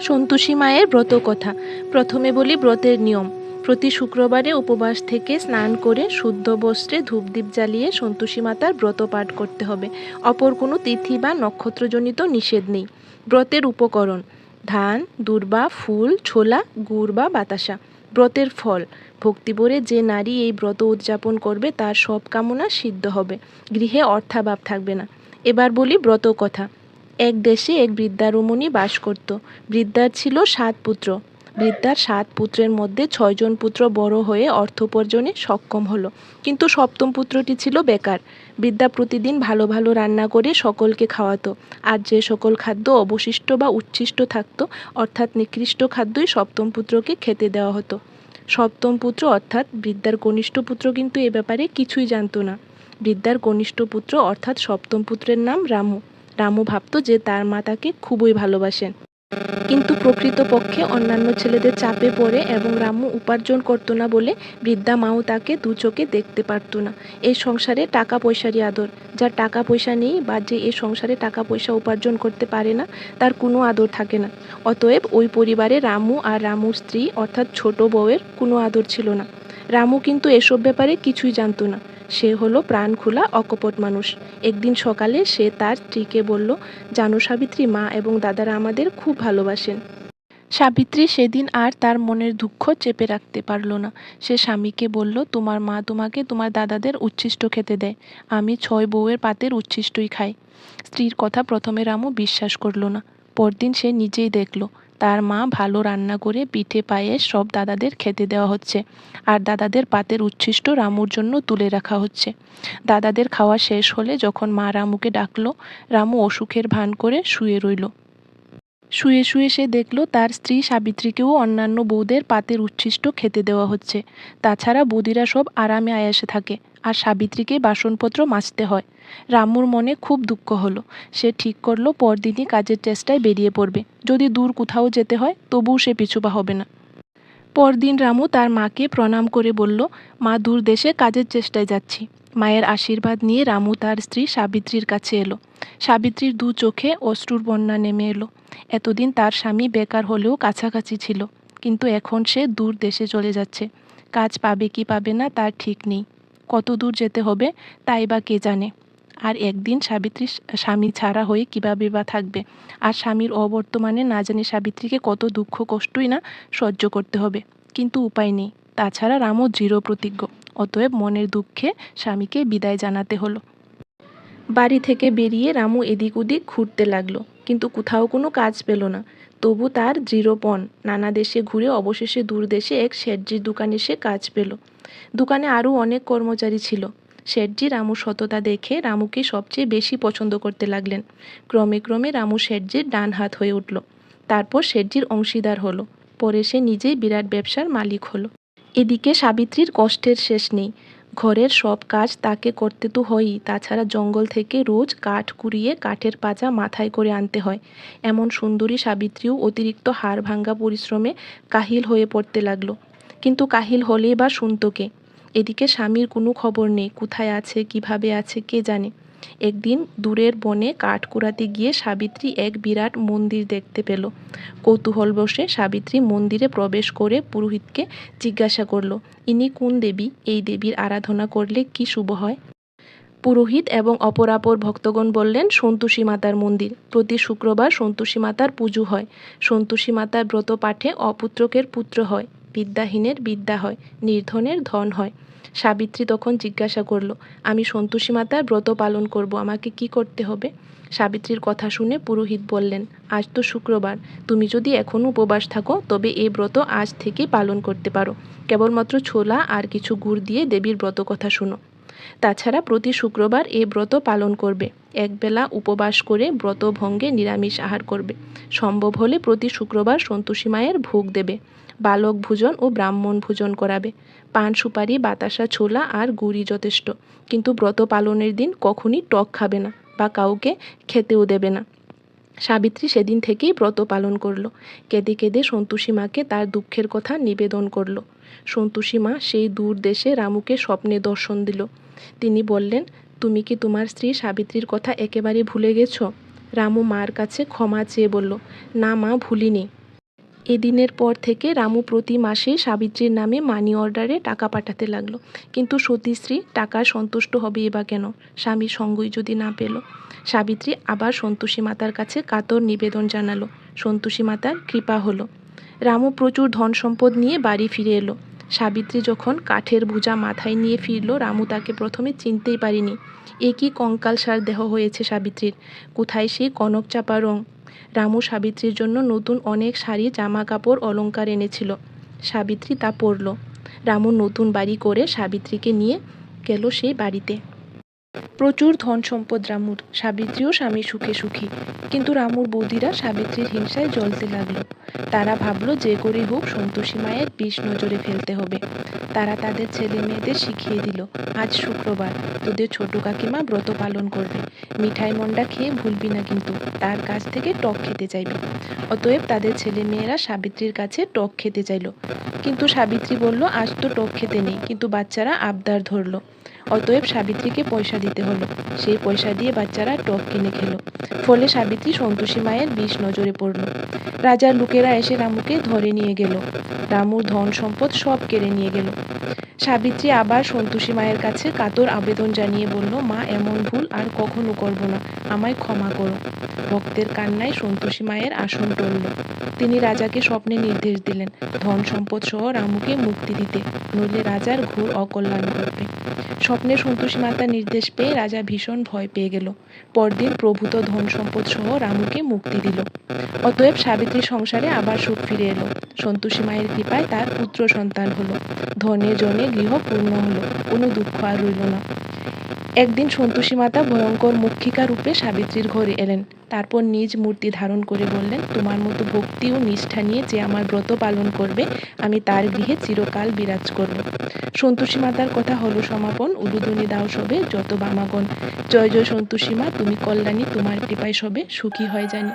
সন্তোষী মায়ের ব্রত কথা। প্রথমে বলি ব্রতের নিয়ম। প্রতি শুক্রবারে উপবাস থেকে স্নান করে শুদ্ধ বস্ত্রে ধূপদীপ জ্বালিয়ে সন্তোষী মাতার ব্রত পাঠ করতে হবে। অপর কোনো তিথি বা নক্ষত্রজনিত নিষেধ নেই। ব্রতের উপকরণ। ধান, দূর্বা, ফুল, ছোলা, গুড় বা বাতাসা। ব্রতের ফল। ভক্তিভরে যে নারী এই ব্রত উদযাপন করবে তার সব কামনা সিদ্ধ হবে। গৃহে অর্থাভাব থাকবে না। এবার বলি ব্রত কথা। এক দেশে এক বৃদ্ধা রমণী বাস করত। বৃদ্ধার ছিল সাত পুত্র। বৃদ্ধার সাত পুত্রের মধ্যে ছয়জন পুত্র বড় হয়ে অর্থ উপার্জনে সক্ষম হলো। কিন্তু সপ্তম পুত্রটি ছিল বেকার। বৃদ্ধা প্রতিদিন ভালো ভালো রান্না করে সকলকে খাওয়াতো। আর যে সকল খাদ্য অবশিষ্ট বা উচ্ছিষ্ট থাকতো, অর্থাৎ নিকৃষ্ট খাদ্যই সপ্তম পুত্রকে খেতে দেওয়া হতো। সপ্তম পুত্র অর্থাৎ বৃদ্ধার কনিষ্ঠ পুত্র কিন্তু এ ব্যাপারে কিছুই জানতো না। বৃদ্ধার কনিষ্ঠ পুত্র অর্থাৎ সপ্তম পুত্রের নাম রামু। রামু ভাবত যে তার মা তাকে খুবই ভালোবাসেন। কিন্তু প্রকৃতপক্ষে অন্যান্য ছেলেদের চাপে পড়ে এবং রামু উপার্জন করতো না বলে বৃদ্ধা মাও তাকে দু চোখে দেখতে পারতো না। এই সংসারে টাকা পয়সারই আদর। যার টাকা পয়সা নেই বা যে এই সংসারে টাকা পয়সা উপার্জন করতে পারে না, তার কোনো আদর থাকে না। অতএব ওই পরিবারে রামু আর রামুর স্ত্রী, অর্থাৎ ছোট বউয়ের কোনো আদর ছিল না। রামু কিন্তু এসব ব্যাপারে কিছুই জানতো না। সে হলো প্রাণ খোলা, অকপট মানুষ। একদিন সকালে সে তার স্ত্রীকে বলল, জানো সাবিত্রী, মা এবং দাদারা আমাদের খুব ভালোবাসেন। সাবিত্রী সেদিন আর তার মনের দুঃখ চেপে রাখতে পারল না। সে স্বামীকে বলল, তোমার মা তোমাকে তোমার দাদাদের উচ্ছিষ্ট খেতে দেয়। আমি ছয় বউয়ের পাতের উচ্ছিষ্টই খাই। স্ত্রীর কথা প্রথমে রামু বিশ্বাস করল না। পরদিন সে নিজেই দেখল তার মা ভালো রান্না করে পিঠে পায়ে সব দাদাদের খেতে দেওয়া হচ্ছে। আর দাদাদের পাতের উচ্ছিষ্ট রামুর জন্য তুলে রাখা হচ্ছে। দাদাদের খাওয়া শেষ হলে যখন মা রামুকে ডাকলো, রামু অসুখের ভান করে শুয়ে রইল। শুয়ে শুয়ে সে দেখল তার স্ত্রী সাবিত্রীকেও অন্যান্য বৌদের পাতের উচ্ছিষ্ট খেতে দেওয়া হচ্ছে। তাছাড়া বৌদিরা সব আরামে আয়াসে থাকে, আর সাবিত্রীকে বাসনপত্র মাজতে হয়। রামুর মনে খুব দুঃখ হলো। সে ঠিক করল পরদিনই কাজের চেষ্টায় বেরিয়ে পড়বে। যদি দূর কোথাও যেতে হয়, তবুও সে পিছুপা হবে না। পরদিন রামু তার মাকে প্রণাম করে বলল, মা, দূর দেশে কাজের চেষ্টায় যাচ্ছি। মায়ের আশীর্বাদ নিয়ে রামু তার স্ত্রী সাবিত্রীর কাছে এলো। সাবিত্রীর দু চোখে অশ্রুর বন্যা নেমে এলো। এতদিন তার স্বামী বেকার হলেও কাছাকাছি ছিল, কিন্তু এখন সে দূর দেশে চলে যাচ্ছে। কাজ পাবে কি পাবে না তার ঠিক নেই। কত দূর যেতে হবে তাই বা কে জানে। আর একদিন সাবিত্রী স্বামী ছাড়া হয়ে কীভাবে বা থাকবে? আর স্বামীর অবর্তমানে না জানি সাবিত্রীকে কত দুঃখ কষ্টই না সহ্য করতে হবে। কিন্তু উপায় নেই। তাছাড়া রামও দৃঢ় প্রতিজ্ঞ অতএব মনের দুঃখে স্বামীকে বিদায় জানাতে হলো। বাড়ি থেকে বেরিয়ে রামু এদিক ওদিক ঘুরতে লাগল, কিন্তু কোথাও কোনো কাজ পেল না। তবু তার দৃঢ়পণ নানা দেশে ঘুরে অবশেষে দূর দেশে এক শেঠজির দোকানে সে কাজ পেল। দোকানে আরও অনেক কর্মচারী ছিল। শেঠজি রামুর সততা দেখে রামুকে সবচেয়ে বেশি পছন্দ করতে লাগলেন। ক্রমে ক্রমে রামু শেঠজির ডান হাত হয়ে উঠল। তারপর শেঠজির অংশীদার হলো। পরে সে নিজেই বিরাট ব্যবসার মালিক হলো। এদিকে সাবিত্রীর কষ্টের শেষ নেই। ঘরের সব কাজ তাকে করতে তো হয়ই। তাছাড়া জঙ্গল থেকে রোজ কাঠ কুড়িয়ে কাঠের পাজা মাথায় করে আনতে হয়। এমন সুন্দরী সাবিত্রীও অতিরিক্ত হাড় ভাঙ্গা পরিশ্রমে কাহিল হয়ে পড়তে লাগল। কিন্তু কাহিল হলেই বা শুনতো কে? এদিকে স্বামীর কোনো খবর নেই। কোথায় আছে, কীভাবে আছে, কে জানে? একদিন দূরের বনে কাঠ কুড়াতে গিয়ে সাবিত্রী এক বিরাট মন্দির দেখতে পেল। কৌতূহল বসে সাবিত্রী মন্দিরে প্রবেশ করে পুরোহিতকে জিজ্ঞাসা করল, ইনি কোন দেবী? এই দেবীর আরাধনা করলে কি শুভ হয়? পুরোহিত এবং অপরাপর ভক্তগণ বললেন, সন্তোষী মাতার মন্দির। প্রতি শুক্রবার সন্তোষী মাতার পুজো হয়। সন্তোষী মাতার ব্রত পাঠে অপুত্রকের পুত্র হয়, বিদ্যাহীনের বিদ্যা হয়, নির্ধনের ধন হয়। সাবিত্রী তখন জিজ্ঞাসা করল, আমি সন্তোষী মাতার ব্রত পালন করব, আমাকে কি করতে হবে? সাবিত্রীর কথা শুনে পুরোহিত বললেন, আজ তো শুক্রবার, তুমি যদি এখনও উপবাস থাকো, তবে এই ব্রত আজ থেকেই পালন করতে পারো। কেবলমাত্র ছোলা আর কিছু গুড় দিয়ে দেবীর ব্রত কথা শুনো। তাছাড়া প্রতি শুক্রবার এই ব্রত পালন করবে। একবেলা উপবাস করে ব্রত ভঙ্গে নিরামিষ আহার করবে। সম্ভব হলে প্রতি শুক্রবার সন্তোষী মায়ের ভোগ দেবে। বালক ভোজন ও ব্রাহ্মণ ভোজন করাবে। পান সুপারি, বাতাসা, ছোলা আর গুড়ি যথেষ্ট। কিন্তু ব্রত পালনের দিন কখনই টক খাবে না বা কাউকে খেতেও দেবে না। সাবিত্রী সেদিন থেকেই ব্রত পালন করল। কেঁদে কেঁদে সন্তোষী মাকে তার দুঃখের কথা নিবেদন করল। সন্তোষী মা সেই দূর দেশে রামুকে স্বপ্নে দর্শন দিল। তিনি বললেন, তুমি কি তোমার স্ত্রী সাবিত্রীর কথা একেবারে ভুলে গেছো? রামু মার কাছে ক্ষমা চেয়ে বলল, না মা, ভুলিনি। এদিনের পর থেকে রামু প্রতি মাসে সাবিত্রীর নামে মানি অর্ডারে টাকা পাঠাতে লাগল। কিন্তু সতীশ্রী টাকার সন্তুষ্ট হবে বা কেন? স্বামীর সঙ্গই যদি না পেল। সাবিত্রী আবার সন্তোষী মাতার কাছে কাতর নিবেদন জানালো। সন্তোষী মাতার কৃপা হলো। রামু প্রচুর ধন সম্পদ নিয়ে বাড়ি ফিরে এলো। সাবিত্রী যখন কাঠের ভুজা মাথায় নিয়ে ফিরল, রামু তাকে প্রথমে চিনতেই পারিনি। এ কি কঙ্কালসার দেহ হয়েছে সাবিত্রীর? কোথায় সেই কনক চাপা রং? রামু সাবিত্রীর জন্য নতুন অনেক শাড়ি জামা কাপড় অলঙ্কার এনেছিল। সাবিত্রী তা পরল। রামু নতুন বাড়ি করে সাবিত্রীকে নিয়ে গেল সেই বাড়িতে। প্রচুর ধন সম্পদ রামুর, সাবিত্রীও স্বামী সুখে সুখী। কিন্তু রামুর বৌদিরা সাবিত্রীর হিংসায় জ্বলতে লাগল। তারা ভাবলো যে করে হোক সন্তোষী মায়ের বিষ নজরে ফেলতে হবে। তারা তাদের ছেলে মেয়েদের শিখিয়ে দিল, আজ শুক্রবার তোদের ছোট কাকিমা ব্রত পালন করবে। মিঠাই মন্ডা খেয়ে ভুলবি না কিন্তু, তার কাছ থেকে টক খেতে চাইবে। অতএব তাদের ছেলে মেয়েরা সাবিত্রীর কাছে টক খেতে চাইলো। কিন্তু সাবিত্রী বলল, আজ তো টক খেতে নেই, কিন্তু বাচ্চারা আবদার ধরলো। অতএব সাবিত্রীকে পয়সা দিতে হলো। সেই পয়সা দিয়ে বাচ্চারা টক কিনে খেলো। ফলে সাবিত্রী সন্তোষী মায়ের বিষ নজরে পড়ল। রাজার লোকেরা এসে রামুকে ধরে নিয়ে গেল। রামুর ধন সম্পদ সব কেড়ে নিয়ে গেল। সাবিত্রী আবার সন্তোষী মায়ের কাছে কাতর আবেদন জানিয়ে বলল, মা, এমন ভুল আর কখনো করব না। আমায় ক্ষমা করো। ভক্তের কান্নায় সন্তোষী মায়ের আসন টলল। তিনি রাজাকে স্বপ্নে নির্দেশ দিলেন, ধন সম্পদ সহ রামুকে মুক্তি দিতে, নইলে রাজার ঘোর অকল্যাণ ঘটবে। স্বপ্নে সন্তোষী মাতার নির্দেশ পেয়ে রাজা ভীষণ ভয় পেয়ে গেল। পরদিন প্রভূত ধন সম্পদ সহ রামুকে মুক্তি দিল। অতএব সাবিত্রী সংসারে আবার সুখ ফিরে এলো। সন্তোষী মায়ের কৃপায় তার পুত্র সন্তান হলো। ধনে জনে গৃহ পূর্ণ হলো, কোনো দুঃখ আর রইল না। একদিন সন্তোষী মাতা ভয়ঙ্কর মক্ষিকা রূপে সাবিত্রীর ঘরে এলেন। তারপর নিজ মূর্তি ধারণ করে বললেন, তোমার মতো ভক্তি ও নিষ্ঠা নিয়ে যে আমার ব্রত পালন করবে, আমি তার গৃহে চিরকাল বিরাজ করব। সন্তোষী মাতার কথা হলো সমাপন উলুদনি দাও সবে, যত বামাগণ। জয় জয় সন্তোষী মা, তুমি কল্যাণী, তোমার কৃপায় সবে সুখী হয় জানি।